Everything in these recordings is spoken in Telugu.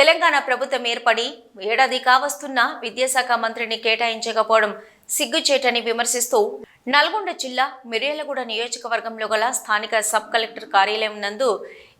తెలంగాణ ప్రభుత్వం ఏర్పడి ఏడాది కావస్తున్న విద్యాశాఖ మంత్రిని కేటాయించకపోవడం సిగ్గుచేటని విమర్శిస్తూ నల్గొండ జిల్లా మిర్యాలగూడ నియోజకవర్గంలో గల స్థానిక సబ్ కలెక్టర్ కార్యాలయం నందు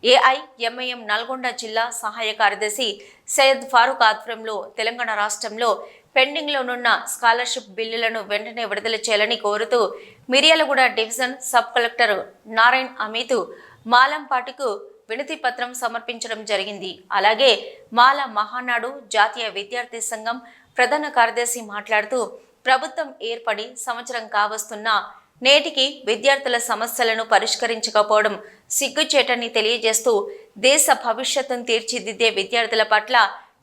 ఏఐఎంఐఎం నల్గొండ జిల్లా సహాయ కార్యదర్శి సయ్యద్ ఫారూక్ ఆధ్వర్యంలో తెలంగాణ రాష్ట్రంలో పెండింగ్లోనున్న స్కాలర్షిప్ బిల్లులను వెంటనే విడుదల చేయాలని కోరుతూ Miryalaguda division sub collector Narayan Amit మాలంపాటికు వినతి పత్రం సమర్పించడం జరిగింది. అలాగే మాల మహానాడు జాతీయ విద్యార్థి సంఘం ప్రధాన కార్యదర్శి మాట్లాడుతూ ప్రభుత్వం ఏర్పడి సంవత్సరం కావస్తున్నా నేటికి విద్యార్థుల సమస్యలను పరిష్కరించకపోవడం సిగ్గుచేటని తెలియజేస్తూ దేశ భవిష్యత్తును తీర్చిదిద్దే విద్యార్థుల పట్ల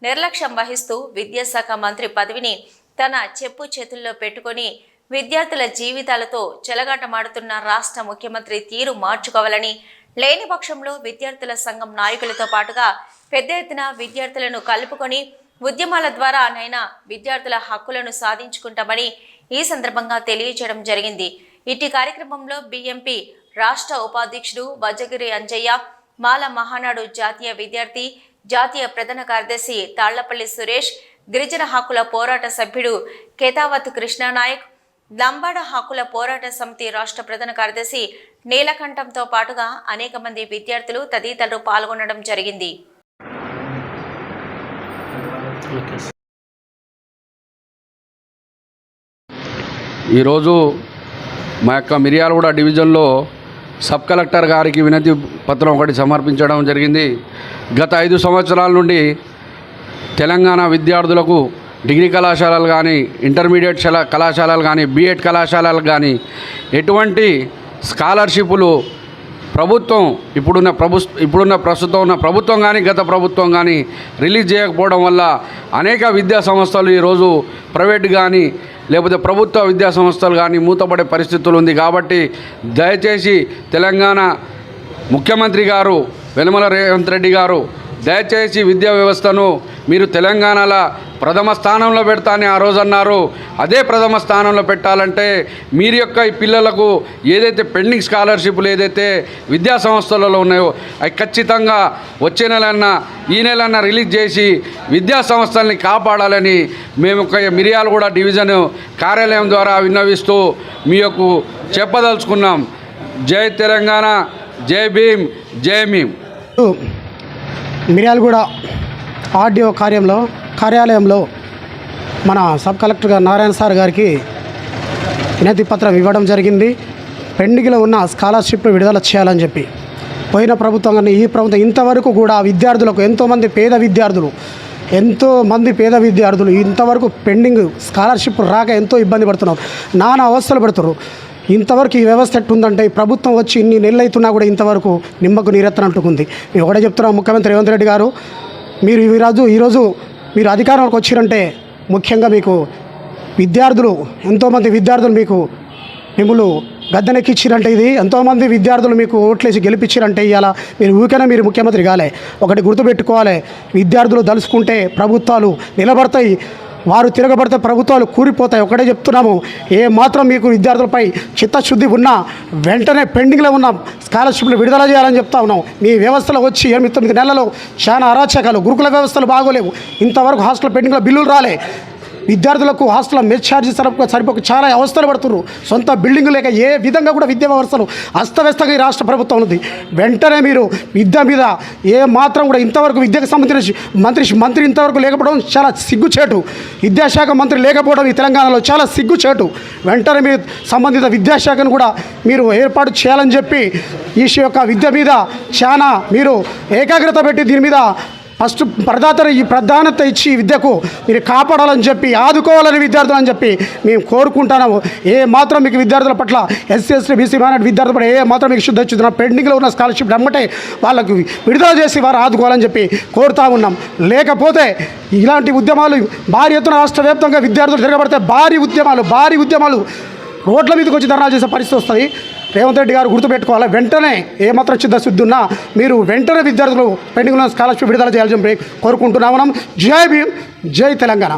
నిర్లక్ష్యం వహిస్తూ విద్యాశాఖ మంత్రి పదవిని తన చెప్పు చేతుల్లో పెట్టుకొని విద్యార్థుల జీవితాలతో చెలగాటమాడుతున్న రాష్ట్ర ముఖ్యమంత్రి తీరు మార్చుకోవాలని లేని పక్షంలో విద్యార్థుల సంఘం నాయకులతో పాటుగా పెద్ద ఎత్తున విద్యార్థులను కలుపుకొని ఉద్యమాల ద్వారా నైనా విద్యార్థుల హక్కులను సాధించుకుంటామని ఈ సందర్భంగా తెలియజేయడం జరిగింది. ఇట్టి కార్యక్రమంలో బిఎంపి రాష్ట్ర ఉపాధ్యక్షుడు వజ్రగిరి అంజయ్య మాల మహానాడు జాతీయ విద్యార్థి జాతీయ ప్రధాన కార్యదర్శి తాళ్ళపల్లి సురేష్ గిరిజన హక్కుల పోరాట సభ్యుడు కేతావత్ కృష్ణానాయక్ లంబాడ హక్కుల పోరాట సమితి రాష్ట్ర ప్రధాన కార్యదర్శి నీలకంఠంతో పాటుగా అనేక మంది విద్యార్థులు తదితరులు పాల్గొనడం జరిగింది. ఈరోజు మా యొక్క మిర్యాలగూడ డివిజన్లో సబ్ కలెక్టర్ గారికి వినతి పత్రం ఒకటి సమర్పించడం జరిగింది. గత ఐదు సంవత్సరాల నుండి తెలంగాణ విద్యార్థులకు డిగ్రీ కళాశాలలు కానీ ఇంటర్మీడియట్ కళాశాలలు కానీ బీఎడ్ కళాశాలలు కానీ ఎటువంటి స్కాలర్షిప్లు ప్రభుత్వం ఇప్పుడున్న ప్రభు ఇప్పుడున్న ప్రస్తుతం ఉన్న ప్రభుత్వం కానీ గత ప్రభుత్వం కానీ రిలీజ్ చేయకపోవడం వల్ల అనేక విద్యా సంస్థలు ఈరోజు ప్రైవేట్ కానీ లేకపోతే ప్రభుత్వ విద్యా సంస్థలు కానీ మూతపడే పరిస్థితులు ఉంది కాబట్టి దయచేసి తెలంగాణ ముఖ్యమంత్రి గారు వెనుమల రేవంత్ రెడ్డి గారు దయచేసి విద్యా వ్యవస్థను మీరు తెలంగాణలో ప్రథమ స్థానంలో పెడతా అని ఆ రోజు అన్నారు. అదే ప్రథమ స్థానంలో పెట్టాలంటే మీరు యొక్క ఈ పిల్లలకు ఏదైతే పెండింగ్ స్కాలర్షిప్లు ఏదైతే విద్యా సంస్థలలో ఉన్నాయో అవి ఖచ్చితంగా వచ్చే నెలన్నా ఈ నెలన్నా రిలీజ్ చేసి విద్యా సంస్థల్ని కాపాడాలని మేము ఒక మిరియాలగూడ డివిజన్ కార్యాలయం ద్వారా విన్నవిస్తూ మీ యొక్క చెప్పదలుచుకున్నాం. జై తెలంగాణ జై భీమ్ జై భీమ్ మిర్యాలగూడ ఆర్డీఓ కార్యంలో కార్యాలయంలో మన సబ్ కలెక్టర్ గారు నారాయణ సార్ గారికి వినతి పత్రం ఇవ్వడం జరిగింది. పెండింగ్లో ఉన్న స్కాలర్షిప్ విడుదల చేయాలని చెప్పి. పోయిన ప్రభుత్వం కానీ ఈ ప్రభుత్వం ఇంతవరకు కూడా విద్యార్థులకు ఎంతోమంది పేద విద్యార్థులు ఎంతోమంది పేద విద్యార్థులు ఇంతవరకు పెండింగ్ స్కాలర్షిప్ రాక ఎంతో ఇబ్బంది పడుతున్నారు. నానా అవస్థలు పడుతున్నారు. ఇంతవరకు ఈ వ్యవస్థ ఎట్టుందంటే ఈ ప్రభుత్వం వచ్చి ఇన్ని నెలలు అవుతున్నా కూడా ఇంతవరకు నిమ్మకు నీరెత్తనట్టుకుంది మేము ఒకటే చెప్తున్నాం ముఖ్యమంత్రి రేవంత్ రెడ్డి గారు మీరు ఈరోజు ఈరోజు మీరు అధికారంలోకి వచ్చిరంటే ముఖ్యంగా మీకు విద్యార్థులు ఎంతోమంది విద్యార్థులు మీకు మిమ్మల్ని గద్దెనెక్కిచ్చిరంటే ఇది ఎంతోమంది విద్యార్థులు మీకు ఓట్లేసి గెలిపించారంటే ఇవాళ మీరు ఊరికైనా మీరు ముఖ్యమంత్రి కాలే. ఒకటి గుర్తుపెట్టుకోవాలి విద్యార్థులు దలుచుకుంటే ప్రభుత్వాలు నిలబడతాయి. వారు తిరగబడితే ప్రభుత్వాలు కూలిపోతాయి ఒకటే చెప్తున్నాము. ఏ మాత్రం మీకు విద్యార్థులపై చిత్తశుద్ధి ఉన్నా వెంటనే పెండింగ్లో ఉన్న స్కాలర్షిప్లు విడుదల చేయాలని చెప్తా ఉన్నాం. మీ వ్యవస్థలో వచ్చి ఎనిమిది తొమ్మిది నెలలు చాలా అరాచకాలు గురుకుల వ్యవస్థలు బాగోలేవు. ఇంతవరకు హాస్టల్ పెండింగ్లో బిల్లులు రాలే. విద్యార్థులకు హాస్టల్ మెస్ ఛార్జీ సరిపోక చాలా అవస్థలు పడుతున్నారు. సొంత బిల్డింగ్ లేక ఏ విధంగా కూడా విద్యా వ్యవస్థలు అస్తవ్యస్తంగా ఈ రాష్ట్ర ప్రభుత్వం ఉంది వెంటనే మీరు విద్య మీద ఏ మాత్రం కూడా ఇంతవరకు విద్యకు సంబంధించిన మంత్రి మంత్రి ఇంతవరకు లేకపోవడం చాలా సిగ్గుచేటు. విద్యాశాఖ మంత్రి లేకపోవడం ఈ తెలంగాణలో చాలా సిగ్గుచేటు. వెంటనే మీరు సంబంధిత విద్యాశాఖను కూడా మీరు ఏర్పాటు చేయాలని చెప్పి ఈ యొక్క విద్య మీద చాలా మీరు ఏకాగ్రత పెట్టి దీని మీద ఫస్ట్ ప్రధాత ఈ ప్రధానత ఇచ్చి విద్యకు మీరు కాపాడాలని చెప్పి ఆదుకోవాలని విద్యార్థులు అని చెప్పి మేము కోరుకుంటున్నాము. ఏ మాత్రం మీకు విద్యార్థుల పట్ల ఎస్సీ ఎస్టీ బీసీ మైనార్టీ విద్యార్థుల పట్ల ఏ మాత్రం మీకు శుద్ధ చూద్దాం పెండింగ్లో ఉన్న స్కాలర్షిప్ అమ్మటే వాళ్ళకు విడుదల చేసి వారు ఆదుకోవాలని చెప్పి కోరుతా ఉన్నాం. లేకపోతే ఇలాంటి ఉద్యమాలు భారీ ఎత్తున రాష్ట్ర వ్యాప్తంగా విద్యార్థులు తిరగబడితే భారీ ఉద్యమాలు భారీ ఉద్యమాలు రోడ్ల మీదకి వచ్చి ధర్నాలు చేసే పరిస్థితి వస్తుంది. రేవంత్ రెడ్డి గారు గుర్తుపెట్టుకోవాలి. వెంటనే ఏమాత్రం చిత్తశుద్ధి ఉన్నా మీరు వెంటనే విద్యార్థులు పెండింగ్ ఉన్న స్కాలర్షిప్ విడుదల చేయాలని కోరుకుంటున్నాం కోరుకుంటున్నాము జై భీమ్ జై తెలంగాణ.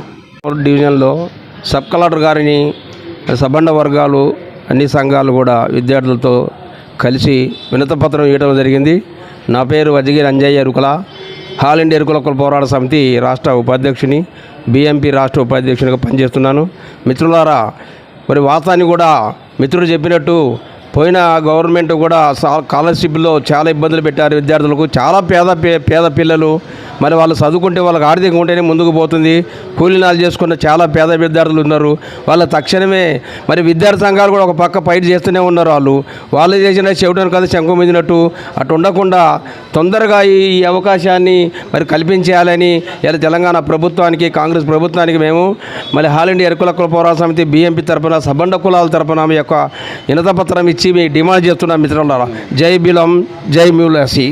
డివిజన్లో సబ్ కలెక్టర్ గారిని సబండ వర్గాలు అన్ని సంఘాలు కూడా విద్యార్థులతో కలిసి వినతపత్రం ఇవ్వడం జరిగింది. నా పేరు వజగిరి అంజయ్య ఎరుకుల. హాల్ ఇండియా ఎరుకుల పోరాట సమితి రాష్ట్ర ఉపాధ్యక్షుని బీఎంపీ రాష్ట్ర ఉపాధ్యక్షునిగా పనిచేస్తున్నాను. మిత్రులారా మరి వాస్తవాన్ని కూడా మిత్రుడు చెప్పినట్టు పోయిన గవర్నమెంట్ కూడా సా- స్కాలర్షిప్లో చాలా ఇబ్బందులు పెట్టారు విద్యార్థులకు. చాలా పేద పే- పేద పిల్లలు మరి వాళ్ళు చదువుకుంటే వాళ్ళకి ఆర్థికంగా ఉంటేనే ముందుకు పోతుంది. కూలీనాలు చేసుకున్న చాలా పేద విద్యార్థులు ఉన్నారు. వాళ్ళ తక్షణమే మరి విద్యార్థి సంఘాలు కూడా ఒక పక్క ఫైట్ చేస్తూనే ఉన్నారు వాళ్ళు. వాళ్ళు చేసిన చెవిటను కదా శంకు మీదినట్టు అటు ఉండకుండా తొందరగా ఈ అవకాశాన్ని మరి కల్పించేయాలని ఇలా తెలంగాణ ప్రభుత్వానికి కాంగ్రెస్ ప్రభుత్వానికి మేము మరి హాల్ ఇండియా ఎరుకుల కుల పోరాట సమితి బిఎంపి తరపున సబండ కులాల తరపున మీ యొక్క వినతపత్రం ఇచ్చి మీ డిమాండ్ చేస్తున్నాం మిత్రులారా. జై బిలం జై మ్యూలసి